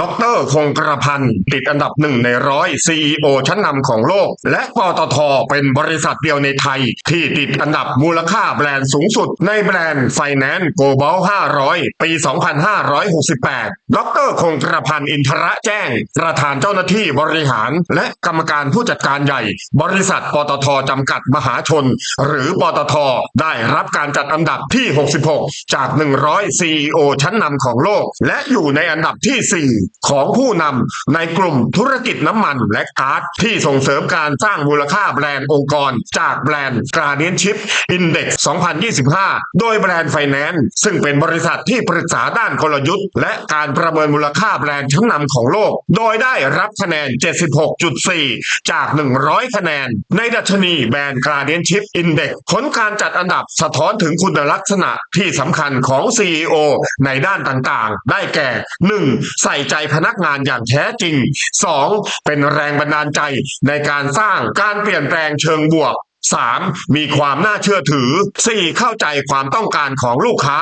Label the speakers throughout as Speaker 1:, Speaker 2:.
Speaker 1: ดรคงกระพันธ์ติดอันดับหนึ่งในร้อย CEO ชั้นนำของโลก และปตทเป็นบริษัทเดียวในไทย ที่ติดอันดับมูลค่าแบรนด์สูงสุด ในแบรนด์ Finance Global 500 ปี 2568 ดรคงกระพันธ์อินทระแจ้ง ประธานเจ้าหน้าที่บริหาร และกรรมการผู้จัดการใหญ่ บริษัทปตทจำกัดมหาชน หรือปตทได้รับการจัดอันดับที่ 66 จาก 100 CEO ชั้นนำของโลก และอยู่ในอันดับที่ 4ของผู้นำในกลุ่มธุรกิจน้ำมันและก๊าซที่ส่งเสริมการสร้างมูลค่าแบรนด์องค์กร จากแบรนด์ Guardianship Index 2025 โดยแบรนด์ไฟแนนซ์ซึ่งเป็นบริษัทที่ปรึกษาด้านกลยุทธ์ และการประเมินมูลค่าแบรนด์ชั้นนำของโลก โดยได้รับคะแนน 76.4 จาก 100 คะแนน ในดัชนีแบรนด์ Guardianship Index ผลการจัดอันดับสะท้อนถึงคุณลักษณะที่สำคัญของ CEO ในด้านต่างๆ ได้แก่ 1. ใส่ใจพนักงานอย่างแท้จริง 2. เป็นแรงบันดาลใจในการสร้างการเปลี่ยนแปลงเชิงบวก 3. มีความน่าเชื่อถือ 4. เข้าใจความต้องการของลูกค้า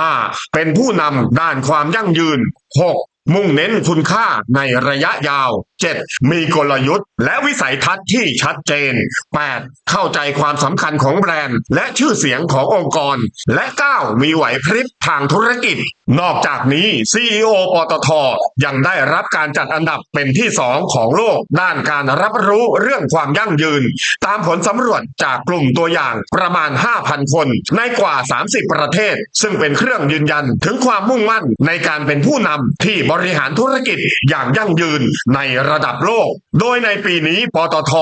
Speaker 1: 5. เป็นผู้นำด้านความยั่งยืน 6. มุ่งเน้นคุณค่าในระยะยาว 7. มีกลยุทธ์ และวิสัยทัศน์ที่ชัดเจน 8. เข้าใจความสำคัญของแบรนด์ และชื่อเสียงขององค์กร และ 9. มีไหวพริบทางธุรกิจ นอกจากนี้ CEO ปตท ยังได้รับการจัดอันดับเป็นที่ 2 ของโลก ด้านการรับรู้เรื่องความยั่งยืน ตามผลสำรวจจากกลุ่มตัวอย่างประมาณ 5,000 คน ในกว่า 30 ประเทศ ซึ่งเป็นเครื่องยืนยันถึงความมุ่งมั่นในการเป็นผู้นำที่บริหารธุรกิจอย่างยั่งยืนในระระดับโลก โดยในปีนี้ปตท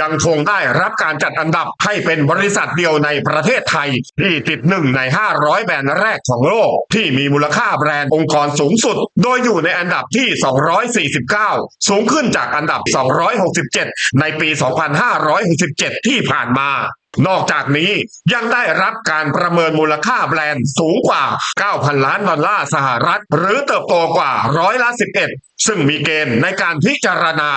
Speaker 1: ยังคงได้รับการจัดอันดับให้เป็นบริษัทเดียวในประเทศไทย ที่ติดหนึ่งใน 500 แบรนด์แรกของโลก ที่มีมูลค่าแบรนด์องค์กรสูงสุด โดยอยู่ในอันดับที่ 249 สูงขึ้นจากอันดับ 267 ในปี 2567 ที่ผ่านมา นอกจากนี้ยังได้รับการประเมินมูลค่าแบรนด์สูงกว่า 9,000 ล้านดอลลาร์สหรัฐ หรือเติบโตกว่าร้อยละ 11 ซึ่งมีเกณฑ์ในการพิจารณา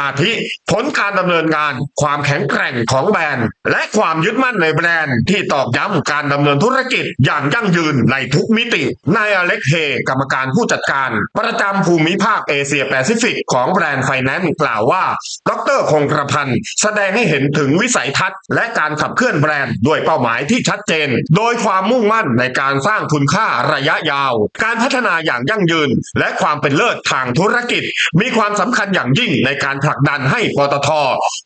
Speaker 1: อาทิผลการดำเนินงาน ความแข็งแกร่งของแบรนด์ และความยึดมั่นในแบรนด์ที่ตอกย้ำการดำเนินธุรกิจอย่างยั่งยืนในทุกมิตินายอเล็กเฮกรรมการผู้จัดการ ประจำภูมิภาคเอเชียแปซิฟิกของแบรนด์ไฟแนนซ์กล่าวว่า ดรคงกระพันธ์แสดงให้เห็นถึงวิสัยทัศน์ และการขับเคลื่อนแบรนด์ด้วยเป้าหมายที่ชัดเจน โดยความมุ่งมั่นในการสร้างคุณค่าระยะยาว การพัฒนาอย่างยั่งยืน และความเป็นเลิศทางธุรกิจ มีความสำคัญอย่างยิ่งในการผลักดันให้ปตท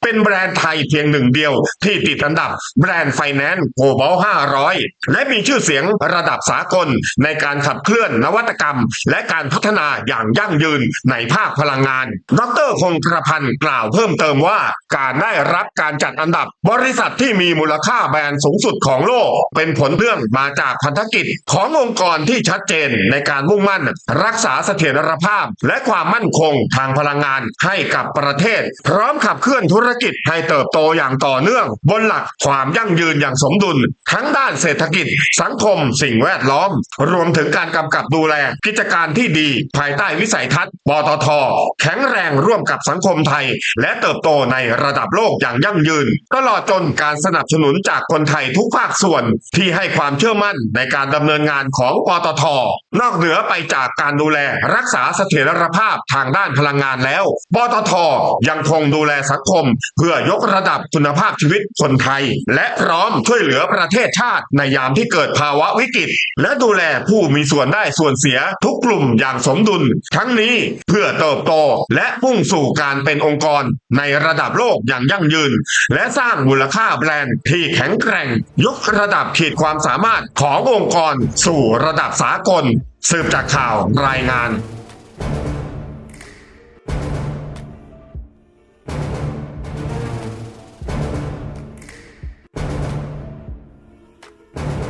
Speaker 1: เป็นแบรนด์ไทยเพียงหนึ่งเดียว ที่ติดอันดับแบรนด์ไฟแนนซ์โกลบอล500 และมีชื่อเสียงระดับสากลในการขับเคลื่อนนวัตกรรม และการพัฒนาอย่างยั่งยืนในภาคพลังงาน ดรคงกระพันธ์กล่าวเพิ่มเติมว่าการได้รับการจัดอันดับบริษัทที่มีมูลค่าแบรนด์สูงสุดของโลก เป็นผลเรื่องมาจากพันธกิจขององค์กรที่ชัดเจนในการมุ่งมั่น รักษาเสถียรภาพ และความมั่นคงทางพลังงานให้กับประเทศ พร้อมขับเคลื่อนธุรกิจให้เติบโตอย่างต่อเนื่อง บนหลักความยั่งยืนอย่างสมดุล ทั้งด้านเศรษฐกิจ สังคม สิ่งแวดล้อม รวมถึงการกำกับดูแล กิจการที่ดี ภายใต้วิสัยทัศน์ปตท แข็งแรงร่วมกับสังคมไทย และเติบโตในระดับโลกอย่างยั่งยืน ตลอดจนการสนับสนุนจากคนไทยทุกภาคส่วนที่ให้ความเชื่อมั่นในการดำเนินงานของปตท นอกเหนือไปจากการดูแลรักษาเสถียรภาพทางด้านพลังงานแล้วปตทยังคงดูแลสังคม เพื่อยกระดับคุณภาพชีวิตคนไทย และพร้อมช่วยเหลือประเทศชาติในยามที่เกิดภาวะวิกฤต และดูแลผู้มีส่วนได้ส่วนเสียทุกกลุ่มอย่างสมดุล ทั้งนี้เพื่อเติบโตและพุ่งสู่การเป็นองค์กรในระดับโลกอย่างยั่งยืน และสร้างมูลค่าแบรนด์ที่แข็งแกร่ง ยกระดับขีดความสามารถขององค์กรสู่ระดับสากล สืบจากข่าวรายงาน